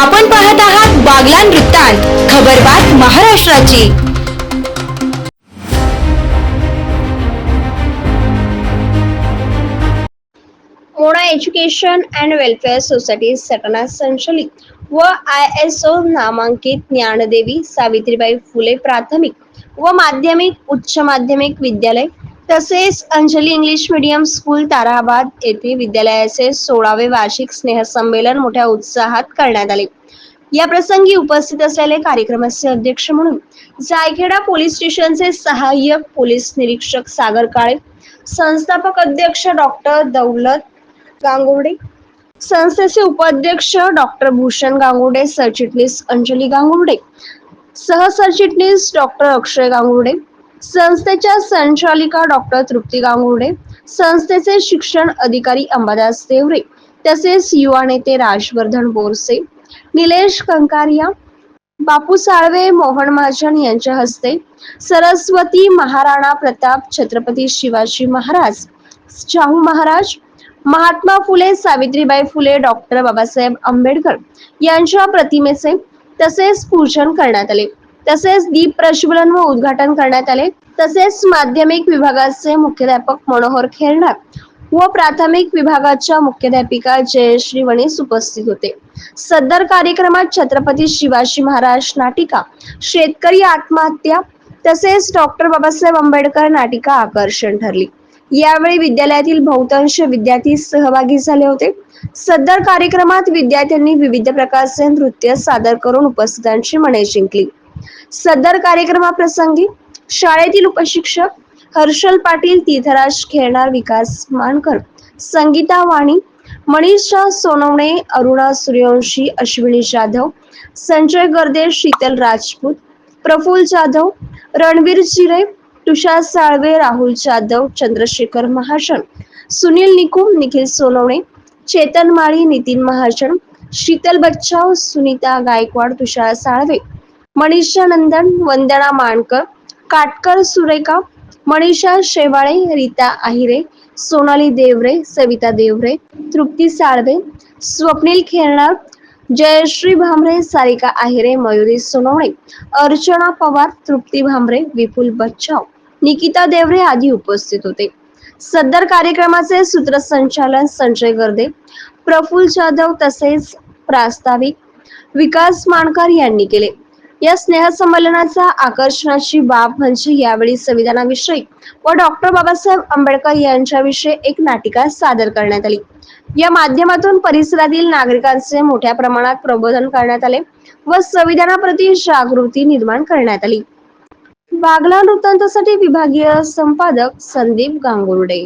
आपण पाहत आहात बागलान वृत्तांत खबरबात महाराष्ट्राची. मोडा एज्युकेशन अँड वेलफेअर सोसायटी सटना संचलित व आय एस ओ नामांकित ज्ञानदेवी सावित्रीबाई फुले प्राथमिक व माध्यमिक उच्च माध्यमिक विद्यालय तसेच Anjali English medium school Tarabad येथे विद्यालयाचे सोळावे वार्षिक स्नेहसंमेलन मोठ्या उत्साहात करण्यात आले. या प्रसंगी उपस्थित असलेले कार्यक्रमाचे अध्यक्ष म्हणून जायखेडा पोलीस स्टेशनचे सहाय्यक पोलीस निरीक्षक सागर काळे संस्थापक अध्यक्ष डॉक्टर दौलत गांगुर्डे संस्थेचे उपाध्यक्ष डॉक्टर भूषण गांगुर्डे सरचिटणीस अंजली गांगुर्डे सहसरचिटणीस डॉक्टर अक्षय गांगुर्डे संस्थेच्या संचालिका डॉक्टर तृप्ती गांगुर्डे संस्थेचे शिक्षण अधिकारी अंबादास देवरे तसेच युवा नेते राजवर्धन बोरसे निलेश कंकारिया बापू साळवे मोहन महाजन यांच्या हस्ते सरस्वती महाराणा प्रताप छत्रपती शिवाजी महाराज शाहू महाराज महात्मा फुले सावित्रीबाई फुले डॉक्टर बाबासाहेब आंबेडकर यांच्या प्रतिमेचे तसेच पूजन करण्यात आले. तसेच दीप प्रज्वलन व उद्घाटन करण्यात आले. तसेच माध्यमिक विभागाचे मुख्याध्यापक मनोहर खेरणार व प्राथमिक विभागाच्या मुख्याध्यापिका जयश्री वणीस उपस्थित होते. सदर कार्यक्रमात छत्रपती शिवाजी महाराज नाटिका शेतकरी आत्महत्या तसेच डॉक्टर बाबासाहेब आंबेडकर नाटिका आकर्षण ठरली. यावेळी विद्यालयातील बहुतांश विद्यार्थी सहभागी झाले होते. सदर कार्यक्रमात विद्यार्थ्यांनी विविध प्रकारचे नृत्य सादर करून उपस्थितांची मने जिंकली. सदर कार्यक्रमाप्रसंगी शाळेतील उपशिक्षक हर्षल पाटील तीर्थराज खेळणार विकास मानकर संगीता वाणी मनीषा सोनवणे अरुणा सूर्यवंशी अश्विनी जाधव संजय गर्दे शीतल राजपूत प्रफुल जाधव रणवीर चिरे तुषार साळवे राहुल जाधव चंद्रशेखर महाजन सुनील निकुम निखिल सोनवणे चेतन माळी नितीन महाजन शीतल बच्चाव सुनीता गायकवाड तुषार साळवे मनीषा नंदन वंदना माणकर काटकर सुरेखा मनीषा शेवाळे रीता आहिरे सोनाली देवरे सविता देवरे तृप्ती साळवे स्वप्नील खेरणार जयश्री भामरे सारिका आहिरे मयुरी सोनवणे अर्चना पवार तृप्ती भामरे विपुल बच्चाव निकिता देवरे आदी उपस्थित होते. सदर कार्यक्रमाचे सूत्रसंचालन संजय गर्दे प्रफुल्ल जाधव तसेच प्रास्ताविक विकास माणकर यांनी केले. या स्नेहसंमेलनाचा आकर्षणाची बाब म्हणजे यावेळी संविधानाविषयी व डॉक्टर बाबासाहेब आंबेडकर यांच्याविषयी एक नाटिका सादर करण्यात आली. या माध्यमातून परिसरातील नागरिकांचे मोठ्या प्रमाणात प्रबोधन करण्यात आले व संविधानाप्रती जागृती निर्माण करण्यात आली. बागला वृत्तांतासाठी विभागीय संपादक संदीप गांगुर्डे.